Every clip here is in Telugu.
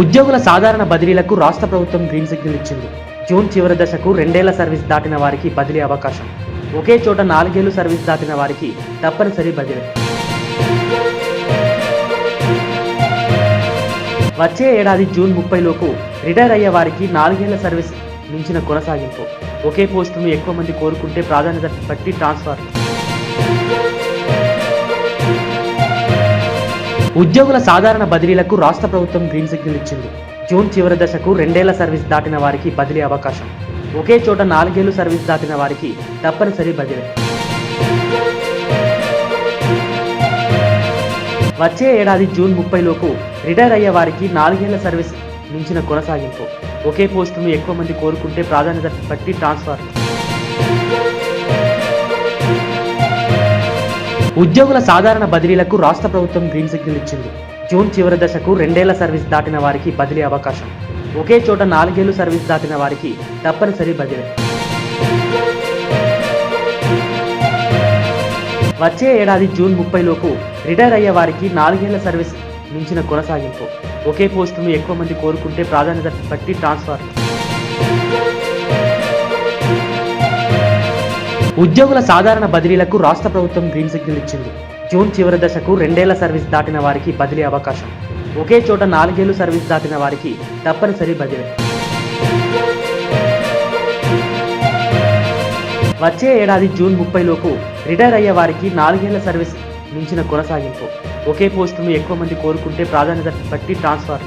ఉద్యోగుల సాధారణ బదిలీలకు రాష్ట్ర ప్రభుత్వం గ్రీన్ సిగ్నల్ ఇచ్చింది. జూన్ చివరి దశకు రెండేళ్ళ సర్వీస్ దాటిన వారికి బదిలీ అవకాశం. ఒకే చోట నాలుగేళ్ళు సర్వీస్ దాటిన వారికి తప్పనిసరి బదిలీ. వచ్చే ఏడాది జూన్ ముప్పైలోపు రిటైర్ అయ్యే వారికి నాలుగేళ్ళ సర్వీస్ మించిన కొనసాగింపు. ఒకే పోస్టును ఎక్కువ మంది కోరుకుంటే ప్రాధాన్యత బట్టి ట్రాన్స్ఫర్ ఉద్యోగుల సాధారణ బదిలీలకు రాష్ట్ర ప్రభుత్వం గ్రీన్ సిగ్నల్ ఇచ్చింది. జూన్ చివరి దశకు రెండేళ్ళ సర్వీస్ దాటిన వారికి బదిలీ అవకాశం. ఒకే చోట నాలుగేళ్ళు సర్వీస్ దాటిన వారికి తప్పనిసరి బదిలీ. వచ్చే ఏడాది జూన్ ముప్పైలోపు రిటైర్ అయ్యే వారికి నాలుగేళ్ళ సర్వీస్ మించిన కొనసాగింపు. ఒకే పోస్టును ఎక్కువ మంది కోరుకుంటే ప్రాధాన్యత బట్టి ట్రాన్స్ఫర్ ఉద్యోగుల సాధారణ బదిలీలకు రాష్ట్ర ప్రభుత్వం గ్రీన్ సిగ్నల్ ఇచ్చింది. జూన్ చివరి దశకు రెండేళ్ళ సర్వీస్ దాటిన వారికి బదిలీ అవకాశం. ఒకే చోట నాలుగేళ్ళు సర్వీస్ దాటిన వారికి తప్పనిసరి బదిలీ. వచ్చే ఏడాది జూన్ ముప్పైలోపు రిటైర్ అయ్యే వారికి నాలుగేళ్ళ సర్వీస్ మించిన కొనసాగింపు. ఒకే పోస్టును ఎక్కువ మంది కోరుకుంటే ప్రాధాన్యత బట్టి ట్రాన్స్ఫర్. ఉద్యోగుల సాధారణ బదిలీలకు రాష్ట్ర ప్రభుత్వం గ్రీన్ సిగ్నల్ ఇచ్చింది. జూన్ చివరి దశకు రెండేళ్ళ సర్వీస్ దాటిన వారికి బదిలీ అవకాశం. ఒకే చోట నాలుగేళ్ళు సర్వీస్ దాటిన వారికి తప్పనిసరి బదిలీ. వచ్చే ఏడాది జూన్ ముప్పైలోపు రిటైర్ అయ్యే వారికి నాలుగేళ్ళ సర్వీస్ మించిన కొనసాగింపు. ఒకే పోస్టును ఎక్కువ మంది కోరుకుంటే ప్రాధాన్యత బట్టి ట్రాన్స్ఫర్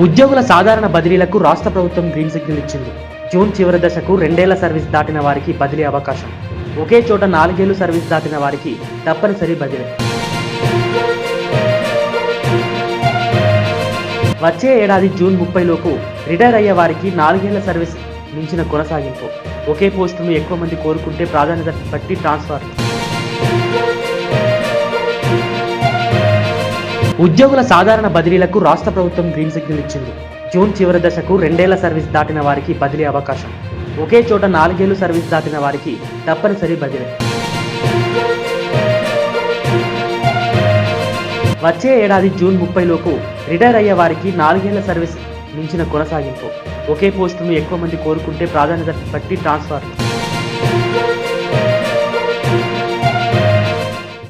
ఉద్యోగుల సాధారణ బదిలీలకు రాష్ట్ర ప్రభుత్వం గ్రీన్ సిగ్నల్ ఇచ్చింది. జూన్ చివరి దశకు రెండేళ్ళ సర్వీస్ దాటిన వారికి బదిలీ అవకాశం. ఒకే చోట నాలుగేళ్ళు సర్వీస్ దాటిన వారికి తప్పనిసరి బదిలీ. వచ్చే ఏడాది జూన్ ముప్పైలోపు రిటైర్ అయ్యే వారికి నాలుగేళ్ళ సర్వీస్ మించిన కొనసాగింపు. ఒకే పోస్టును ఎక్కువ మంది కోరుకుంటే ప్రాధాన్యత బట్టి ట్రాన్స్ఫర్. ఉద్యోగుల సాధారణ బదిలీలకు రాష్ట్ర ప్రభుత్వం గ్రీన్ సిగ్నల్ ఇచ్చింది. జూన్ చివరి దశకు రెండేళ్ళ సర్వీస్ దాటిన వారికి బదిలీ అవకాశం. ఒకే చోట నాలుగేళ్ళు సర్వీస్ దాటిన వారికి తప్పనిసరి బదిలీ. వచ్చే ఏడాది జూన్ ముప్పైలోపు రిటైర్ అయ్యే వారికి నాలుగేళ్ళ సర్వీస్ మించిన కొనసాగింపు. ఒకే పోస్టును ఎక్కువ మంది కోరుకుంటే ప్రాధాన్యత బట్టి ట్రాన్స్ఫర్